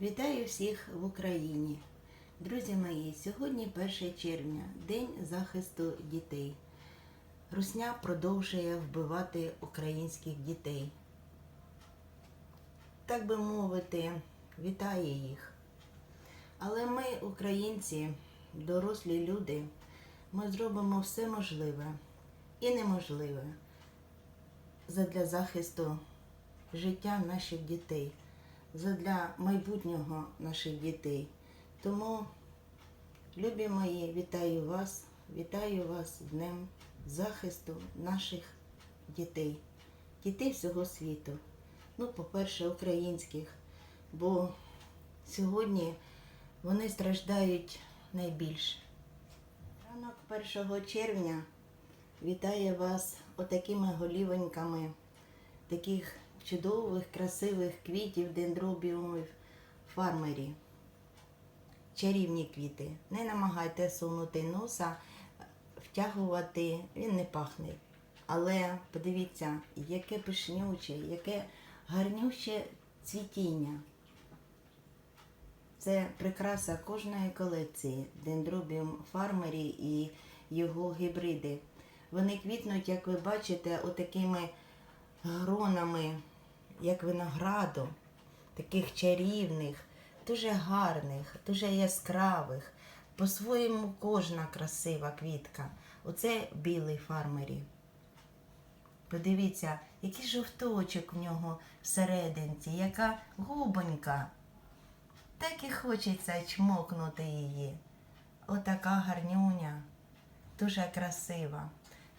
Вітаю всіх в Україні. Друзі мої, сьогодні 1 червня, День захисту дітей. Русня продовжує вбивати українських дітей. Так би мовити, вітає їх. Але ми, українці, дорослі люди, ми зробимо все можливе і неможливе задля захисту життя наших дітей, задля майбутнього наших дітей. Тому, любі мої, вітаю вас, вітаю вас Днем захисту наших дітей, дітей всього світу. Ну, по-перше, українських, бо сьогодні вони страждають найбільше. Ранок 1 червня вітає вас отакими голівоньками таких чудових, красивих квітів, дендробіумів фармері. Чарівні квіти. Не намагайте сунути носа, втягувати, він не пахне. Але подивіться, яке пишнюче, яке гарнюще цвітіння. Це прикраса кожної колекції дендробіум фармері і його гібриди. Вони квітнуть, як ви бачите, отакими гронами, як винограду, таких чарівних, дуже гарних, дуже яскравих. По-своєму кожна красива квітка. Оце білий фармері. Подивіться, який жовточок в нього всерединці, яка губонька. Так і хочеться чмокнути її. Отака гарнюня, дуже красива.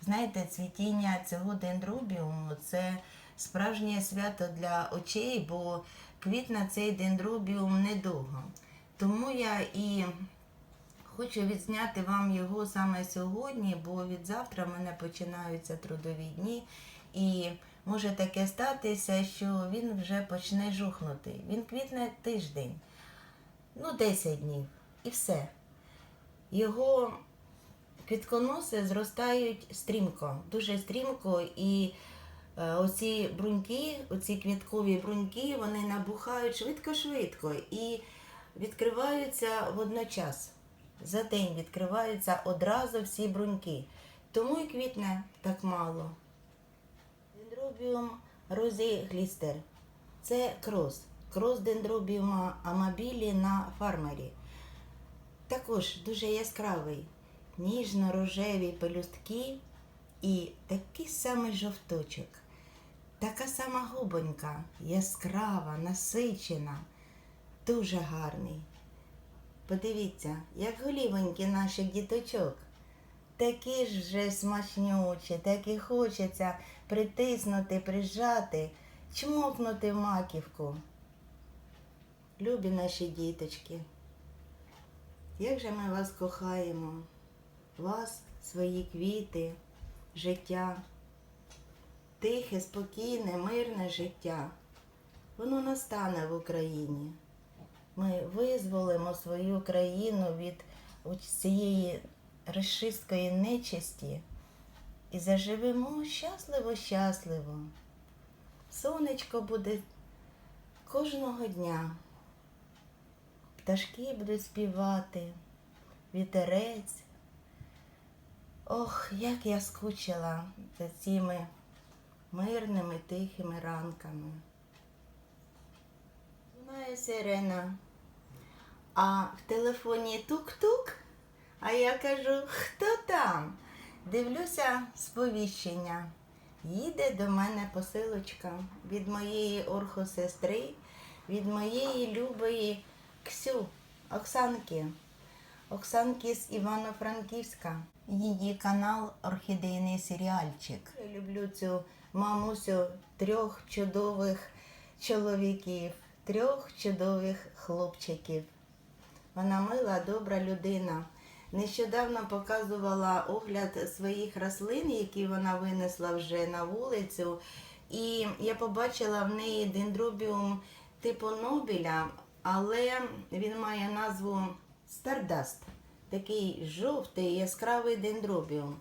Знаєте, цвітіння цього дендробіуму це справжнє свято для очей, бо квітне цей дендробіум недовго. Тому я і хочу відзняти вам його саме сьогодні, бо від завтра в мене починаються трудові дні. І може таке статися, що він вже почне жухнути. Він квітне тиждень, ну 10 днів і все. Його квітконоси зростають стрімко, дуже стрімко, і оці бруньки, оці квіткові бруньки, вони набухають швидко-швидко і відкриваються водночас. За день відкриваються одразу всі бруньки. Тому і квітне так мало. Дендробіум розі глістер. Це крос. Крос дендробіума амабілі на фармері. Також дуже яскравий, ніжно-рожеві пелюстки і такий самий жовточок. Така сама губонька, яскрава, насичена, дуже гарний. Подивіться, як голівоньки наших діточок. Такі ж вже смачнючі, так і хочеться притиснути, прижати, чмокнути в маківку. Любі наші діточки. Як же ми вас кохаємо, вас, свої квіти, життя, тихе, спокійне, мирне життя. Воно настане в Україні. Ми визволимо свою країну від цієї розчисткої нечисті і заживемо щасливо-щасливо. Сонечко буде кожного дня. Пташки будуть співати, вітерець. Ох, як я скучила за цими мирними тихими ранками. Знає сирена, а в телефоні тук-тук, а я кажу, хто там? Дивлюся сповіщення. Їде до мене посилочка від моєї орхосестри, від моєї любої Ксю, Оксанки. Оксанки з Івано-Франківська. Її канал Орхідейний серіальчик. Я люблю цю мамусю трьох чудових чоловіків, трьох чудових хлопчиків. Вона мила, добра людина. Нещодавно показувала огляд своїх рослин, які вона винесла вже на вулицю. І я побачила в неї дендробіум типу Нобеля, але він має назву Стардаст. Такий жовтий яскравий дендробіум.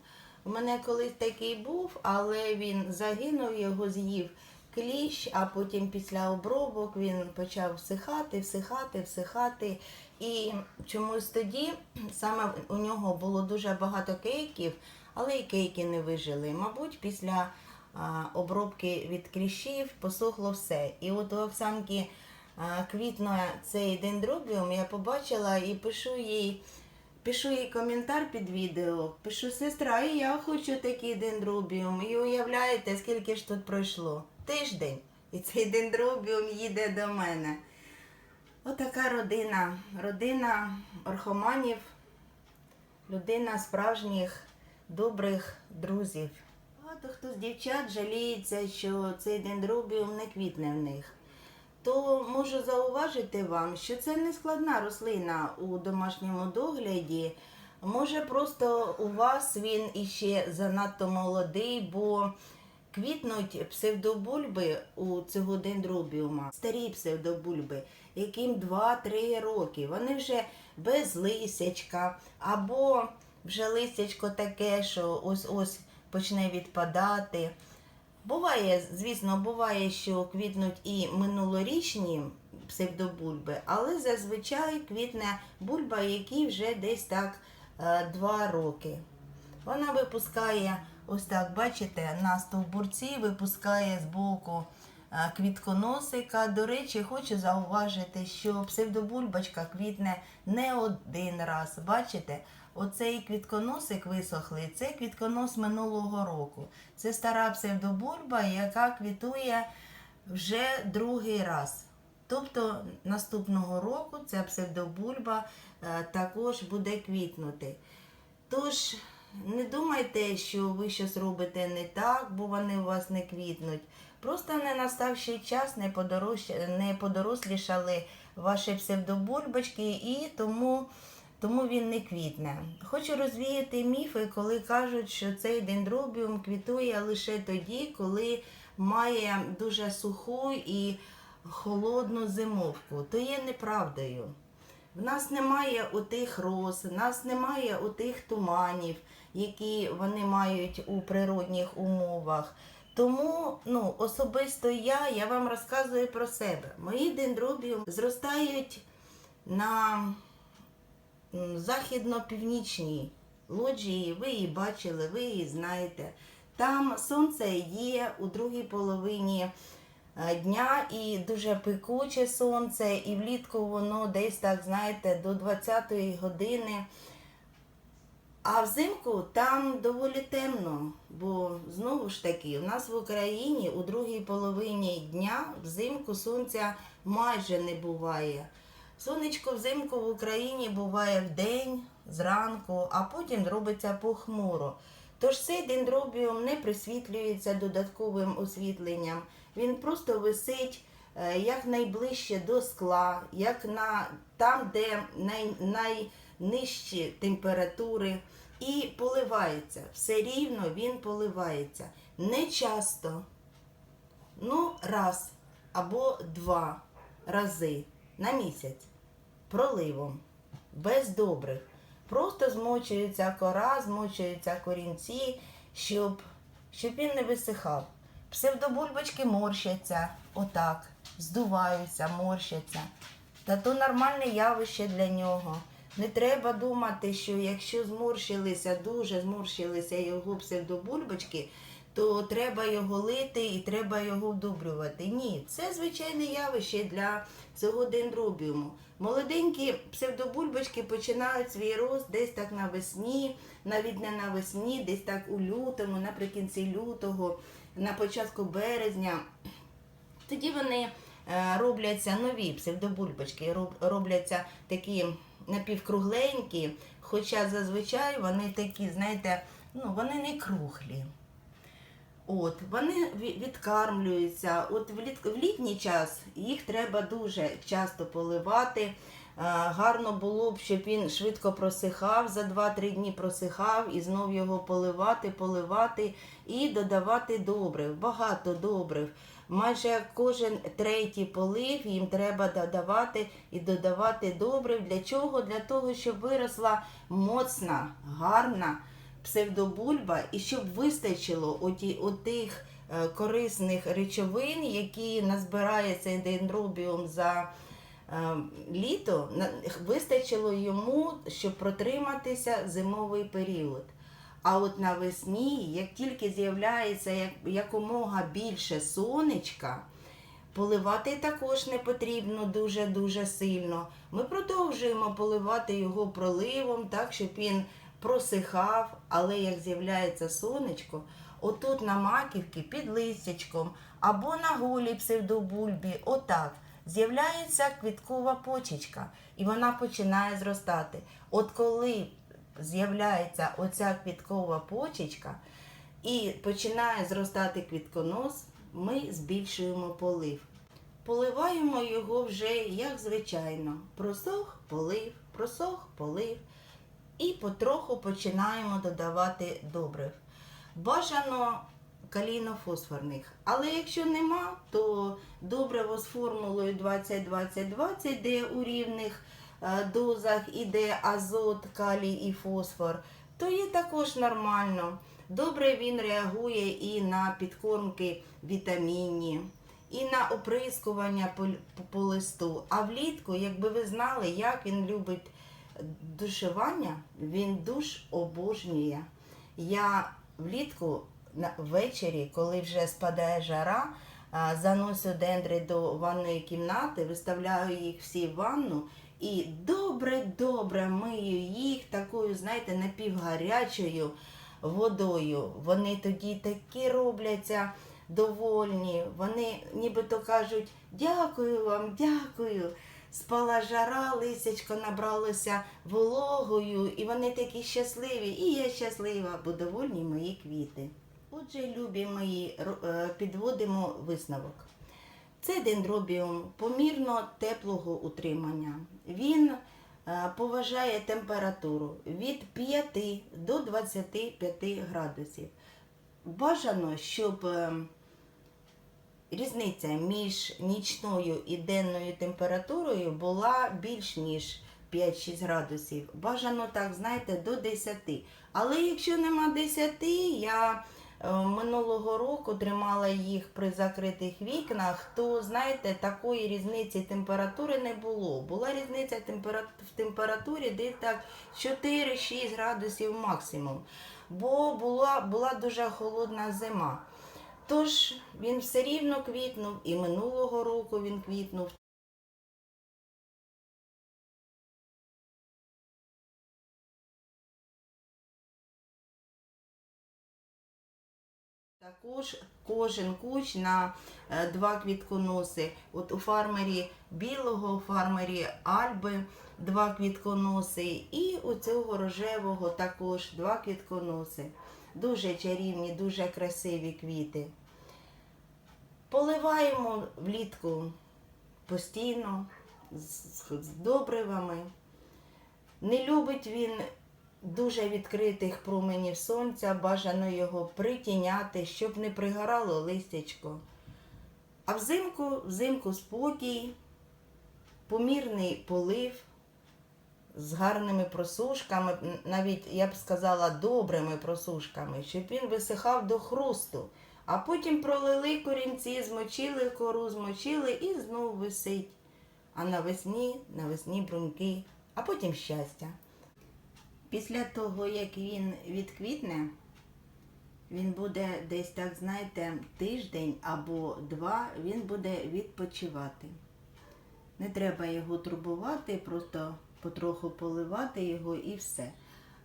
У мене колись такий був, але він загинув, його з'їв кліщ, а потім після обробок він почав всихати, всихати, всихати. І чомусь тоді саме у нього було дуже багато кейків, але і кейки не вижили. Мабуть, після а, обробки від кліщів посохло все. І от у Оксанки а, квітне цей дендробіум, я побачила і пишу їй. Пишу їй коментар під відео, пишу сестра, і я хочу такий дендробіум. І уявляєте, скільки ж тут пройшло? Тиждень. І цей дендробіум їде до мене. Отака родина. Родина орхоманів, людина справжніх добрих друзів. Багато хто з дівчат жаліється, що цей дендробіум не квітне в них. То можу зауважити вам, що це не складна рослина у домашньому догляді. Може, просто у вас він іще занадто молодий, бо квітнуть псевдобульби у цього дендробіума, старі псевдобульби, яким 2-3 роки. Вони вже без лисячка, або вже листячко таке, що ось-ось почне відпадати. Буває, звісно, буває, що квітнуть і минулорічні псевдобульби, але зазвичай квітне бульба, якій вже десь так е, два роки. Вона випускає, ось так, бачите, на стовбурці випускає з боку е, квітконосика. До речі, хочу зауважити, що псевдобульбочка квітне не один раз. Бачите? Оцей квітконосик висохлий, це квітконос минулого року. Це стара псевдобульба, яка квітує вже другий раз. Тобто наступного року ця псевдобульба е, також буде квітнути. Тож, не думайте, що ви щось робите не так, бо вони у вас не квітнуть. Просто не настав ще час, не, подорож... не подорослішали ваші псевдобульбочки і тому тому він не квітне. Хочу розвіяти міфи, коли кажуть, що цей дендробіум квітує лише тоді, коли має дуже суху і холодну зимовку. То є неправдою. В нас немає отих роз, в нас немає отих туманів, які вони мають у природних умовах. Тому ну, особисто я, я вам розказую про себе. Мої дендробіум зростають на західно-північній лоджії, ви її бачили, ви її знаєте. Там сонце є у другій половині е, дня і дуже пекуче сонце, і влітку воно десь так, знаєте, до 20-ї години. А взимку там доволі темно, бо знову ж таки, у нас в Україні у другій половині дня взимку сонця майже не буває. Сонечко взимку в Україні буває вдень, зранку, а потім робиться похмуро. Тож цей дендробіум не присвітлюється додатковим освітленням. Він просто висить е, як найближче до скла, як на там, де най, найнижчі температури, і поливається. Все рівно він поливається. Не часто, ну, раз або два рази на місяць проливом, без добрих. Просто змочується кора, змочуються корінці, щоб, щоб він не висихав. Псевдобульбочки морщаться, отак, здуваються, морщаться. Та то нормальне явище для нього. Не треба думати, що якщо зморщилися, дуже зморщилися його псевдобульбочки, то треба його лити і треба його вдобрювати. Ні, це звичайне явище для цього дендробіуму. Молоденькі псевдобульбочки починають свій рост десь так навесні, навіть не навесні, десь так у лютому, наприкінці лютого, на початку березня. Тоді вони е, робляться нові псевдобульбочки, робляться такі напівкругленькі, хоча зазвичай вони такі, знаєте, ну вони не круглі. От, вони відкармлюються. От в, літ, в літній час їх треба дуже часто поливати. Е, Гарно було б, щоб він швидко просихав, за 2-3 дні просихав і знов його поливати, поливати і додавати добрив, багато добрив. Майже кожен третій полив їм треба додавати і додавати добрив. Для чого? Для того, щоб виросла моцна, гарна псевдобульба і щоб вистачило оті, отих е, корисних речовин, які назбирає цей дендробіум за е, літо, вистачило йому, щоб протриматися зимовий період. А от навесні, як тільки з'являється як, якомога більше сонечка, поливати також не потрібно дуже-дуже сильно. Ми продовжуємо поливати його проливом, так, щоб він просихав, але як з'являється сонечко, отут на маківці під листячком або на голій псевдобульбі, отак, з'являється квіткова почечка, і вона починає зростати. От коли з'являється оця квіткова почечка і починає зростати квітконос, ми збільшуємо полив. Поливаємо його вже як звичайно. Просох, полив, просох, полив. І потроху починаємо додавати добрив. Бажано калійно-фосфорних. Але якщо нема, то добриво з формулою 20-20-20, де у рівних е, дозах іде азот, калій і фосфор, то є також нормально. Добре він реагує і на підкормки вітамінні, і на оприскування по, листу. А влітку, якби ви знали, як він любить душування, він душ обожнює. Я влітку ввечері, коли вже спадає жара, а, заношу дендри до ванної кімнати, виставляю їх всі в ванну і добре-добре мию їх такою, знаєте, напівгарячою водою. Вони тоді такі робляться довольні. Вони нібито кажуть дякую вам, дякую. Спала жара, лисячко набралося вологою, і вони такі щасливі, і я щаслива, бо довольні мої квіти. Отже, любі мої, е, підводимо висновок. Це дендробіум помірно теплого утримання. Він е, поважає температуру від 5 до 25 градусів. Бажано, щоб е, різниця між нічною і денною температурою була більш ніж 5-6 градусів. Бажано так, знаєте, до 10. Але якщо нема 10, я е, минулого року тримала їх при закритих вікнах, то знаєте, такої різниці температури не було. Була різниця в температурі десь так 4-6 градусів максимум. Бо була, була дуже холодна зима. Тож він все рівно квітнув, і минулого року він квітнув. Також кожен кущ на е, два квітконоси. От у фармері білого, у фармері Альби два квітконоси, і у цього рожевого також два квітконоси. Дуже чарівні, дуже красиві квіти. Поливаємо влітку постійно з, добривами. Не любить він дуже відкритих променів сонця, бажано його притіняти, щоб не пригорало листячко. А взимку, взимку спокій, помірний полив з гарними просушками, навіть я б сказала добрими просушками, щоб він висихав до хрусту. А потім пролили корінці, змочили кору, змочили і знов висить. А навесні, навесні бруньки, а потім щастя. Після того, як він відквітне, він буде десь так, знаєте, тиждень або два, він буде відпочивати. Не треба його турбувати, просто потроху поливати його і все.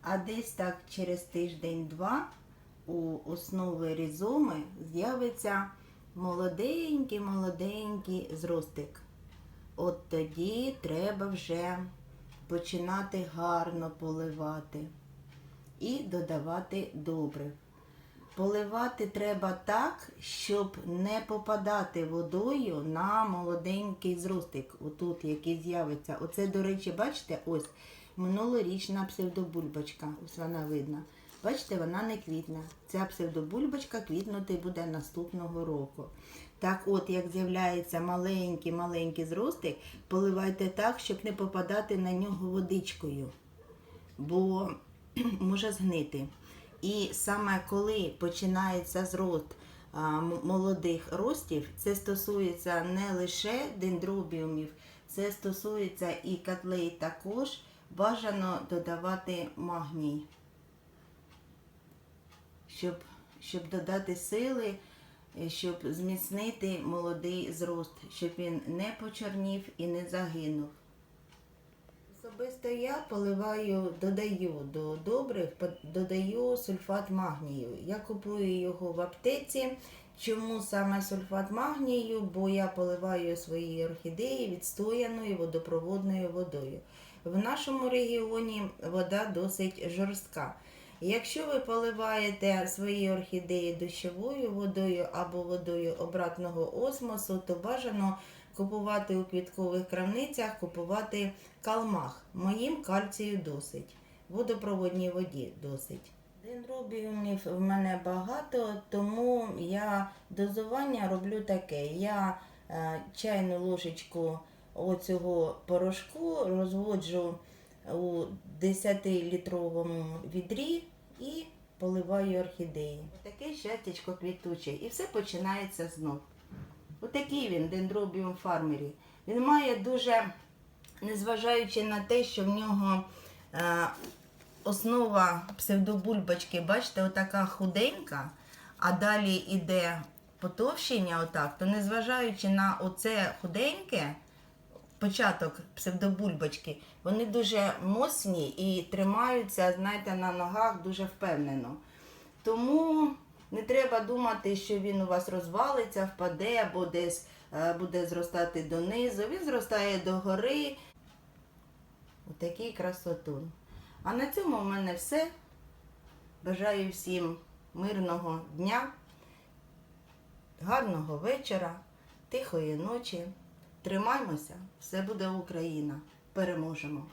А десь так через тиждень-два у основи різоми з'явиться молоденький-молоденький зростик. От тоді треба вже починати гарно поливати і додавати добрив. Поливати треба так, щоб не попадати водою на молоденький зростик, отут, який з'явиться. Оце, до речі, бачите, ось минулорічна псевдобульбочка, ось вона видна. Бачите, вона не квітне. Ця псевдобульбочка квітнути буде наступного року. Так от, як з'являється маленький-маленький зростик, поливайте так, щоб не попадати на нього водичкою, бо може згнити. І саме коли починається зрост молодих ростів. Це стосується не лише дендробіумів, це стосується і котлей також. Бажано додавати магній, щоб, щоб додати сили, е, щоб зміцнити молодий зрост, щоб він не почорнів і не загинув. Особисто я поливаю, додаю до добрив, додаю сульфат магнію. Я купую його в аптеці. Чому саме сульфат магнію? Бо я поливаю свої орхідеї відстояною водопроводною водою. В нашому регіоні вода досить жорстка. Якщо ви поливаєте свої орхідеї дощовою водою або водою обратного осмосу, то бажано купувати у квіткових крамницях, купувати калмах. Моїм кальцію досить. Водопроводній воді досить. Дендробіумів в мене багато, тому я дозування роблю таке. Я е, чайну ложечку оцього порошку розводжу у 10-літровому відрі і поливаю орхідеї. Таке щастячко квітуче. І все починається знов. Отакий він, дендробіум фармері. Він має дуже, незважаючи на те, що в нього е, основа псевдобульбочки, бачите, отака худенька, а далі йде потовщення, отак, то незважаючи на оце худеньке, початок псевдобульбочки, вони дуже моцні і тримаються, знаєте, на ногах дуже впевнено. Тому не треба думати, що він у вас розвалиться, впаде або десь е, буде зростати донизу. Він зростає догори. Отакий красотун. А на цьому в мене все. Бажаю всім мирного дня, гарного вечора, тихої ночі. Тримаймося, все буде Україна. Переможемо!